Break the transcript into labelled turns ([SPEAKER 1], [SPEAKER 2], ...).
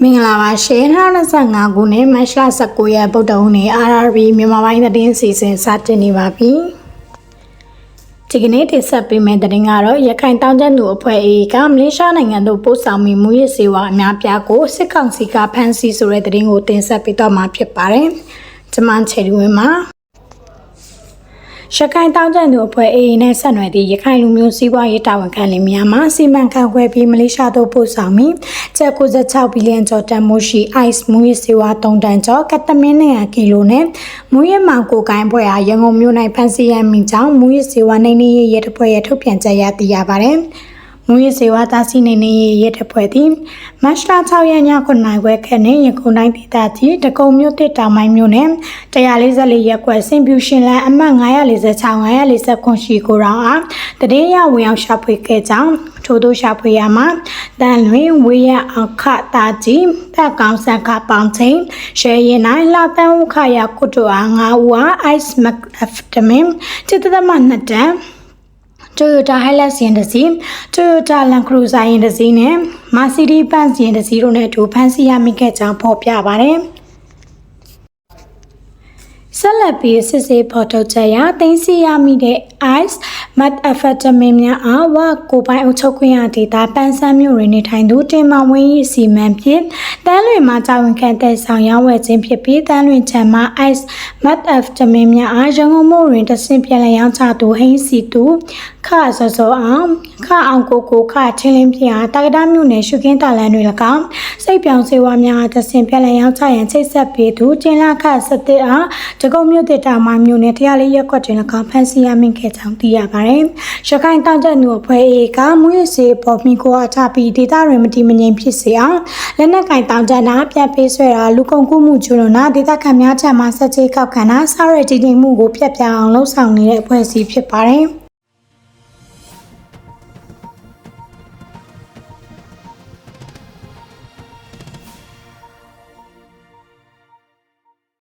[SPEAKER 1] မင်္ဂလာပါရှင်2025ခုနှစ်မတ်လ19ရက်ဗုဒ္ဓဟူးနေ့ RRB မြန်မာပိုင်းသတင်းစီစဉ်စတင်နေပါပြီဒီကနေ့တင်ဆက်ပေးမယ့်သတင်းကတော့ရခိုင်တောင်ကျသူအဖွဲ့ AA ကမလေးရှားနိုင်ငံသို့ပို့ဆောင်ပြီးမူရစ်စေဝါအများပြားကိုစစ်ကောင်စီကဖမ်းဆီးဆိုတဲ့သတင်းကိုတင်ဆက်ပေးတော့မှာဖြစ်ပါတယ်ကျွန်မချယ်ဒီဝင်းမှာ ရခိုင်တောင်ကျသူအဖွဲ့ AA နဲ့ဆက်နွယ်သည့်ရခိုင်လူမျိုးစီးပွားရေးတာဝန်ခံလင်များမှစီမံခန့်ခွဲပြီးမလေးရှားသို့ပို့ဆောင်ပြီးကျပ်96ဘီလီယံကျော်တန်မိုးရှိ ICE မူရစ်စေဝါ3တန်ကျော်ကတမင်းနဲ့ကီလိုနဲ့မူရစ်မောင်ကိုကိုင်းဖွဲ့အားရန်ကုန်မြို့၌ဖမ်းဆီးရမိကြောင်းမူရစ်စေဝါနိုင်နေရေးရဲတပ်ဖွဲ့ရဲ့ထုတ်ပြန်ချက်ရသိရပါတယ်။ မူရစ်စေဝါတာစီနေနေရဲတပ်ဖွဲ့သည်မတ်လ6ရက်ည9နာရီခွဲခန့်နှင့်ရန်ကုန်တိုင်းဒေသကြီးတကုံမြို့တစ်တောင်ပိုင်းမြို့နယ်144ရပ်ကွက်စင်ပြူရှင်လန်အမှတ်946 949ရှိကိုရောင်အားတည်ရဝင်ရောက်ရှာဖွေခဲ့ကြောင်းထို့သောရှာဖွေရမှာတန်လွင်ဝေးရအခတာကြီးတက်ကောင်ဆန်ခပေါင်းချင်းရှယ်ရင်နိုင်လာတန်ဥခရကုတ္တအား9ဦးအား ice mac aftermin จิตသမ2တန် Toyota Hilux ယာဉ်တစ်စီး Toyota Land Cruiser ယာဉ်တစ်စီးနဲ့ Mercedes-Benz ယာဉ်တစ်စီးတို့နဲ့အတူဖမ်းဆီးရမိခဲ့ကြောင်းဖော်ပြပါတယ်။ဆက်လက်ပြီးစစ်ဆေးဖော်ထုတ်ချက်အရတင်စီရမိတဲ့ ice methamphetamine များအားဝကိုပိုင်အုပ်ချုပ်ခွင့်ရဒေတာပန်းစမ်းမြို့ရင်းနေထိုင်သူတင်မောင်ဝင်း၏စီမံဖြင့်တန်းလွင်မှာကြာဝင်ခံတဲ့ဆောင်ရောင်းဝယ်ခြင်းဖြစ်ပြီးတန်းလွင်ချမ်းမှာ ice methamphetamine များအားရန်ကုန်မြို့တွင်တဆင့်ပြန်လည်ရောင်းချသူဟင်းစီသူ ခဆောစောအောင်ခအောင်ကိုကိုခချင်းလင်းပြအားတာကတာမြို့နယ်ရှုခင်းတာလန်တွင်၎င်းစိတ်ပြောင်စေဝါများအားတဆင့်ပြန်လည်ရောင်းချရန်ချိတ်ဆက်ပေးသူကျင်းလာခစတဲ့အားတကုံမြို့တစ်တာမှမြို့နယ်တရားလေးရက်ကွက်တွင်၎င်းဖမ်းဆီးရမိခဲ့ကြောင်းသိရပါတယ်။ရခိုင်တောင်ကျသူအဖွဲ့အေကမူရစေပေါ်မီကိုအချပြီးဒေတာတွင်မတည်မငြိမ်ဖြစ်စေအောင်လက်နက်ကင်တောင်ကျနာပြတ်ပေးဆွဲတာလူကုန်ကူးမှုကျူးလွန်တာဒေတာခံများချက်မှစက်ချေကောက်ခံတာစားရည်တည်တည်မှုကိုပြတ်ပြအောင်လှုံ့ဆော်နေတဲ့အဖွဲ့အစည်းဖြစ်ပါတယ်။